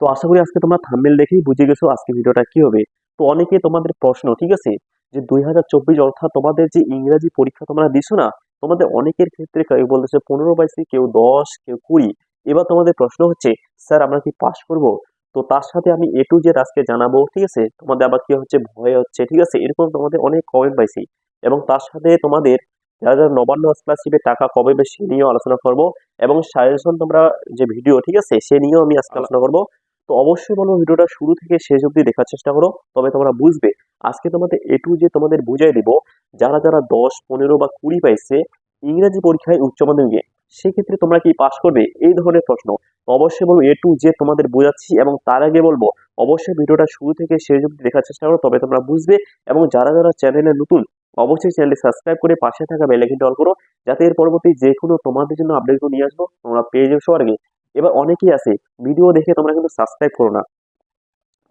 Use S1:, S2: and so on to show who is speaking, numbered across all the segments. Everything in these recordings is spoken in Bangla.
S1: তো আশা করি আজকে তোমরা থাম্বেল দেখেই বুঝে গেছো আজকে ভিডিওটা কি হবে। তো অনেকে তোমাদের প্রশ্ন, ঠিক আছে? যে দুই হাজার চব্বিশ অর্থাৎ তোমাদের যে ইংরাজি পরীক্ষা তোমরা দিছো না, তোমাদের অনেকের ক্ষেত্রে কেউ বলতেছে পনেরো বাইশে কেউ দশ, কেউ কুড়ি। এবার তোমাদের প্রশ্ন হচ্ছে, স্যার, আমরা কি পাশ করব? তো তার সাথে আমি এ টু জেড আজকে জানাব, ঠিক আছে? তোমাদের আবার কি হচ্ছে, ভয় হচ্ছে, ঠিক আছে? এরকম তোমাদের অনেক কমেন্ট পাইছি এবং তার সাথে তোমাদের যারা যারা নবান্ন স্কলারশিপের টাকা কবে বেশি নিয়েও আলোচনা করব। এবং সাজেশন তোমরা যে ভিডিও ঠিক আছে? সে নিয়েও আমি আজকে আলোচনা করব। তো অবশ্যই বলব ভিডিওটা শুরু থেকে শেষ অবধি দেখার চেষ্টা করো। তবে তোমরা বুঝবে, আজকে তোমাদের এ টু যে তোমাদের বুঝাই দিব, যারা যারা দশ, পনেরো বা কুড়ি পাইছে ইংরেজি পরীক্ষায় উচ্চ মাধ্যমিকে, সেক্ষেত্রে তোমরা কি পাশ করবে? এই ধরনের প্রশ্ন। অবশ্যই বলব এ টু যে তোমাদের বোঝাচ্ছি এবং তার আগে বলব, অবশ্যই ভিডিওটা শুরু থেকে শেষ অবধি দেখার চেষ্টা করো, তবে তোমরা বুঝবে এবং যারা যারা চ্যানেলে নতুন, অবশ্যই চ্যানেলটি সাবস্ক্রাইব করে পাশে থাকা বেলাইকনটি অল করো, যাতে এর পরবর্তী যে কোনো তোমাদের জন্য আপডেটগুলো নিয়ে আসব, তোমরা পেয়ে যাও সবার আগে। এবার অনেকেই আছে ভিডিও দেখে তোমরা কিন্তু সাবস্ক্রাইব করো না।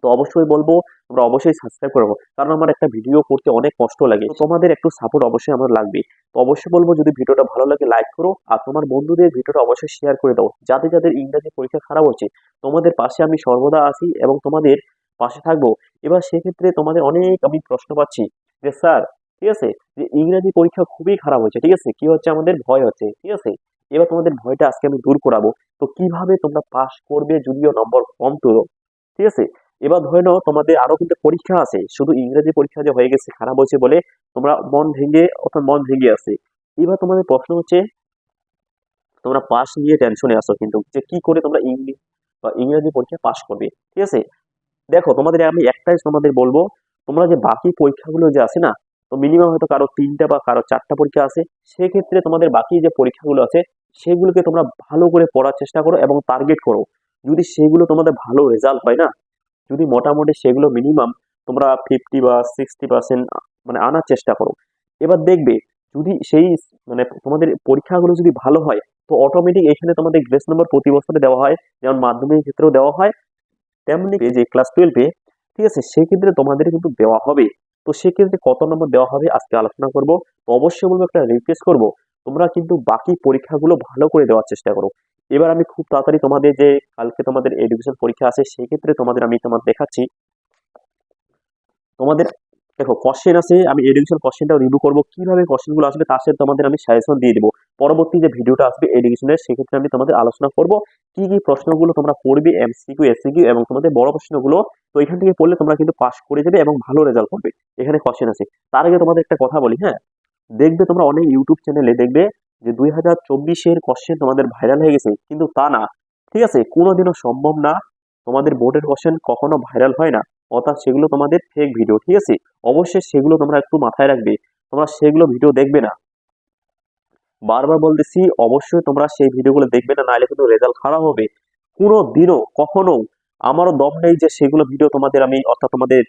S1: তো অবশ্যই বলব, তোমরা অবশ্যই সাবস্ক্রাইব করব কারণ আমার একটা ভিডিও করতে অনেক কষ্ট লাগে। তোমাদের একটু সাপোর্ট অবশ্যই আমার লাগবে। তো অবশ্যই বলব, যদি ভিডিওটা ভালো লাগে লাইক করো, আর তোমার বন্ধুদের ভিডিওটা অবশ্যই শেয়ার করে দাও। যাদের যাদের ইংরাজি পরীক্ষা খারাপ হচ্ছে, তোমাদের পাশে আমি সর্বদা আছি এবং তোমাদের পাশে থাকব। এবার সেক্ষেত্রে তোমাদের অনেক আমি প্রশ্ন পাচ্ছি যে, স্যার, ঠিক আছে? যে, ইংরেজি পরীক্ষা খুবই খারাপ হচ্ছে, ঠিক আছে? কি হচ্ছে? আমাদের ভয় হচ্ছে, ঠিক আছে? এবার তোমাদের ভয়টা আজকে আমি দূর করাবো। তো কীভাবে তোমরা পাস করবে যদিও নম্বর কম তুলো ঠিক আছে? এবার ধরে নাও, তোমাদের আরও কিন্তু পরীক্ষা আছে। শুধু ইংরেজি পরীক্ষা যে হয়ে গেছে, খারাপ হয়েছে বলে তোমরা মন ভেঙে, অর্থাৎ মন ভেঙে আছে। এবার তোমাদের প্রশ্ন হচ্ছে, তোমরা পাস নিয়ে টেনশনে আসো কিন্তু, যে কি করে তোমরা ইংলিশ বা ইংরেজি পরীক্ষা পাস করবে, ঠিক আছে? দেখো, তোমাদের আমি একটাই তোমাদের বলব, তোমরা যে বাকি পরীক্ষাগুলো যে আছে না, তো মিনিমাম হয়তো কারও তিনটা বা কারও চারটা পরীক্ষা আছে। সেক্ষেত্রে তোমাদের বাকি যে পরীক্ষাগুলো আছে সেগুলোকে তোমরা ভালো করে পড়ার চেষ্টা করো এবং টার্গেট করো। যদি সেগুলো তোমাদের ভালো রেজাল্ট হয় না, যদি মোটামুটি সেগুলো মিনিমাম তোমরা ফিফটি বা সিক্সটি পার্সেন্ট মানে আনার চেষ্টা করো। এবার দেখবে, যদি সেই মানে তোমাদের পরীক্ষাগুলো যদি ভালো হয়, তো অটোমেটিক এখানে তোমাদের গ্রেস নম্বর প্রতি বছরে দেওয়া হয়। যেমন মাধ্যমিক ক্ষেত্রেও দেওয়া হয়, তেমনি যে ক্লাস টুয়েলভে ঠিক আছে, সেক্ষেত্রে তোমাদের কিন্তু দেওয়া হবে। তো সেক্ষেত্রে কত নম্বর দেওয়া হবে আজকে আলোচনা করব। তো অবশ্যই বলব একটা রিকোয়েস্ট করব তোমরা কিন্তু বাকি পরীক্ষাগুলো ভালো করে দেওয়ার চেষ্টা করো। এবার আমি খুব তাড়াতাড়ি তোমাদের যে কালকে তোমাদের এডুকেশন পরীক্ষা আছে, সেক্ষেত্রে তোমাদের আমি তোমার দেখাচ্ছি। তোমাদের দেখো কোশ্চেন আছে, আমি এডুকেশন কোশ্চেনটা রিভিউ করব। কীভাবে কোশ্চেনগুলো আসবে তার সাথে তোমাদের আমি সাজেশন দিয়ে দেবো। পরবর্তী যে ভিডিওটা আসবে এডুকেশনের সেক্ষেত্রে আমি তোমাদের আলোচনা করব, কি কি প্রশ্নগুলো তোমরা পড়বে এমসিকিউ এসসিকিউ এবং তোমাদের বড় প্রশ্নগুলো, তো এখান থেকে পড়লে তোমরা কিন্তু পাস করে যাবে এবং ভালো রেজাল্ট করবে এখানে কোশ্চেন আছে। তার আগে তোমাদের একটা কথা বলি হ্যাঁ? দেখবে তোমরা অনেক ইউটিউব চ্যানেলে দেখবে যে দুই হাজার চব্বিশের কোশ্চেন তোমাদের ভাইরাল হয়ে গেছে, কিন্তু তা না। ঠিক আছে? কোনোদিনও সম্ভব না তোমাদের বোর্ডের কোশ্চেন কখনো ভাইরাল হয় না, অর্থাৎ সেগুলো তোমাদের ফেক ভিডিও ঠিক আছে? অবশ্যই সেগুলো তোমরা একটু মাথায় রাখবে। তোমরা সেগুলো ভিডিও দেখবে না। বারবার বলতেছি, অবশ্যই তোমরা সেই ভিডিওগুলো দেখবে না, নাহলে কিন্তু রেজাল্ট খারাপ হবে। কোনো দিনও কখনো। আমারও দম নেই যে সেগুলো ভিডিও তোমাদের আমি, অর্থাৎ তোমাদের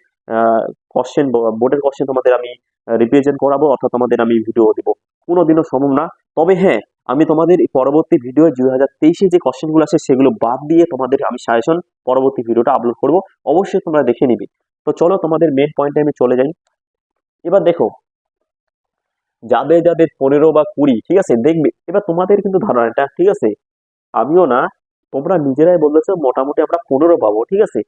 S1: কোশ্চেন বোর্ডের কোশ্চেন তোমাদের আমি রিপ্রেজেন্ট করাবো, অর্থাৎ তোমাদের আমি ভিডিও দেবো। কোনো দিনও সম্ভব না। তবে হ্যাঁ আমি তোমাদের পরবর্তী ভিডিও দুই হাজার তেইশে যে কোশ্চেনগুলো আছে, সেগুলো বাদ দিয়ে তোমাদের আমি সাজেশন পরবর্তী ভিডিওটা আপলোড করব। অবশ্যই তোমরা দেখে নিবে। তো চলো, তোমাদের মেন পয়েন্টে আমি চলে যাই। এবার দেখো যাদের যাদের পনেরো বা কুড়ি, ঠিক আছে? দেখবে, এবার তোমাদের কিন্তু ধারণাটা ঠিক আছে? আমিও না, তোমরা নিজেরাই বলতেছো মোটামুটি আমরা পনেরো পাবো, ঠিক আছে?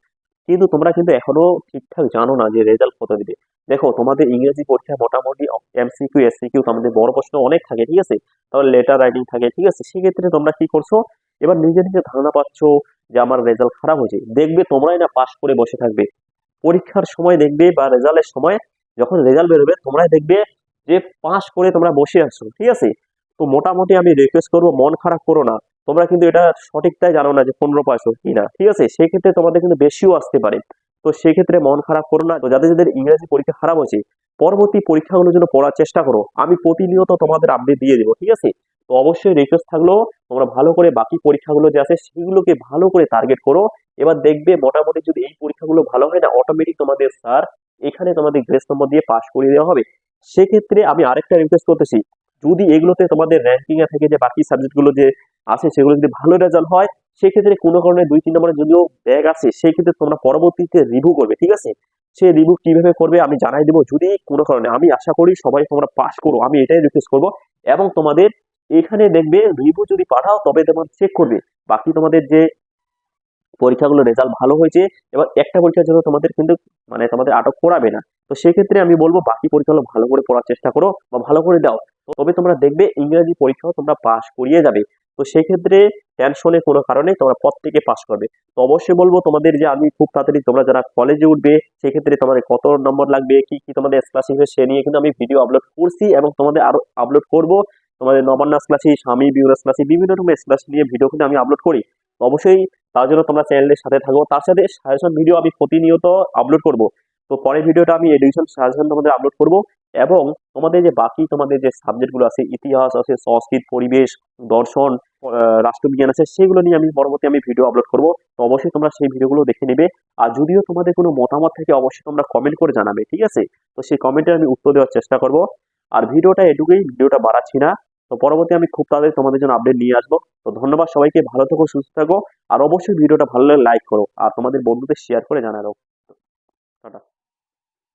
S1: কিন্তু তোমরা কিন্তু এখনও ঠিকঠাক জানো না যে রেজাল্ট কত দিবে। দেখো, তোমাদের ইংরেজি পরীক্ষা মোটামুটি এমসিকিউ এসসিকিউ তোমাদের বড় প্রশ্ন অনেক থাকে, ঠিক আছে? তাহলে লেটার রাইটিং থাকে, ঠিক আছে? সেক্ষেত্রে তোমরা কি করছ? এবার নিজে নিজে ধারণা পাচ্ছ যে আমার রেজাল্ট খারাপ হয়েছে। দেখবে তোমরাই না পাশ করে বসে থাকবে। পরীক্ষার সময় দেখবে বা রেজাল্টের সময় যখন রেজাল্ট বেরোবে, তোমরাই দেখবে যে পাস করে তোমরা বসে আছো, ঠিক আছে? তো মোটামুটি আমি রিকোয়েস্ট করব, মন খারাপ করো না। তোমরা কিন্তু এটা সঠিকটাই জানো না যে পনেরো পাইছো কি না ঠিক আছে? সেক্ষেত্রে তোমাদের কিন্তু বেশিও আসতে পারে। তো সেক্ষেত্রে মন খারাপ করো না। তো যাদের যাদের ইংরেজি পরীক্ষা খারাপ হয়েছে, পরবর্তী পরীক্ষাগুলোর জন্য পড়ার চেষ্টা করো। আমি প্রতিনিয়ত তোমাদের আপডেট দিয়ে দেবো, ঠিক আছে? তো অবশ্যই রিকোয়েস্ট থাকল, তোমরা ভালো করে বাকি পরীক্ষাগুলো যে আছে, সেগুলোকে ভালো করে টার্গেট করো। এবার দেখবে মোটামুটি যদি এই পরীক্ষাগুলো ভালো হয় না অটোমেটিক তোমাদের স্যার এখানে তোমাদের গ্রেস নম্বর দিয়ে পাস করিয়ে দেওয়া হবে। সেক্ষেত্রে আমি আরেকটা রিকোয়েস্ট করতেছি, যদি এগুলোতে তোমাদের র্যাঙ্কিংয়ে থেকে যে বাকি সাবজেক্টগুলো যে আছে, সেগুলো যদি ভালো রেজাল্ট হয় সেক্ষেত্রে কোনো কারণে দুই, তিন নম্বরে যদিও ব্যাগ আছে, সেক্ষেত্রে তোমরা পরবর্তীতে রিভিউ করবে, ঠিক আছে? সে রিভিউ কীভাবে করবে আমি জানাই দেবো, যদি কোনো কারণে। আমি আশা করি সবাই তোমরা পাস করো, আমি এটাই রিকোয়েস্ট করব। এবং তোমাদের এখানে দেখবে রিভিউ যদি পাঠাও, তবে তোমার চেক করবে। বাকি তোমাদের যে পরীক্ষাগুলো রেজাল্ট ভালো হয়েছে, এবার একটা পরীক্ষার জন্য তোমাদের কিন্তু মানে তোমাদের আটক করাবে না। তো সেক্ষেত্রে আমি বলব, বাকি পরীক্ষাগুলো ভালো করে পড়ার চেষ্টা করো বা ভালো করে দাও। তবে তোমরা দেখবে ইংরেজি পরীক্ষাও তোমরা পাস করিয়ে যাবে। তো সেক্ষেত্রে টেনশনে কোনো কারণে তোমরা প্রত্যেকে পাশ করবে। তো অবশ্যই বলব, তোমাদের যে আমি খুব তাড়াতাড়ি তোমরা যারা কলেজে উঠবে, সেক্ষেত্রে তোমাদের কত নম্বর লাগবে, কি কি তোমাদের স্কলারশিপ সে নিয়ে কিন্তু আমি ভিডিও আপলোড করছি এবং তোমাদের আরও আপলোড করব। তোমাদের Nabanna scholarship Swami, bureau scholarship বিভিন্ন রকমের স্কলারশিপ নিয়ে ভিডিও কিন্তু আমি আপলোড করি। অবশ্যই তার জন্য তোমরা চ্যানেলের সাথে থাকো। তার সাথে সাজেশন ভিডিও আমি প্রতিনিয়ত আপলোড করব। তো পরের ভিডিওটা আমি এডুকেশন সাজেশন তোমাদের আপলোড করব এবং তোমাদের যে বাকি তোমাদের যে সাবজেক্টগুলো আছে, ইতিহাস আছে, সংস্কৃত, পরিবেশ, দর্শন রাষ্ট্রবিজ্ঞান আছে, সেগুলো নিয়ে আমি পরবর্তী আমি ভিডিও আপলোড করব। তো অবশ্যই তোমরা সেই ভিডিওগুলো দেখে নেবে। আর যদিও তোমাদের কোনো মতামত থাকে, অবশ্যই তোমরা কমেন্ট করে জানাবে, ঠিক আছে? তো সেই কমেন্টে আমি উত্তর দেওয়ার চেষ্টা করব। আর ভিডিওটা এটুকুই, ভিডিওটা বাড়াচ্ছি না। তো পরবর্তী আমি খুব তাড়াতাড়ি তোমাদের জন্য আপডেট নিয়ে আসব। তো ধন্যবাদ সবাইকে, ভালো থাকো, সুস্থ থাকো। আর অবশ্যই ভিডিওটা ভালো লাগলে লাইক করো। আর তোমাদের বন্ধুদের শেয়ার করে জানারো। টাটা।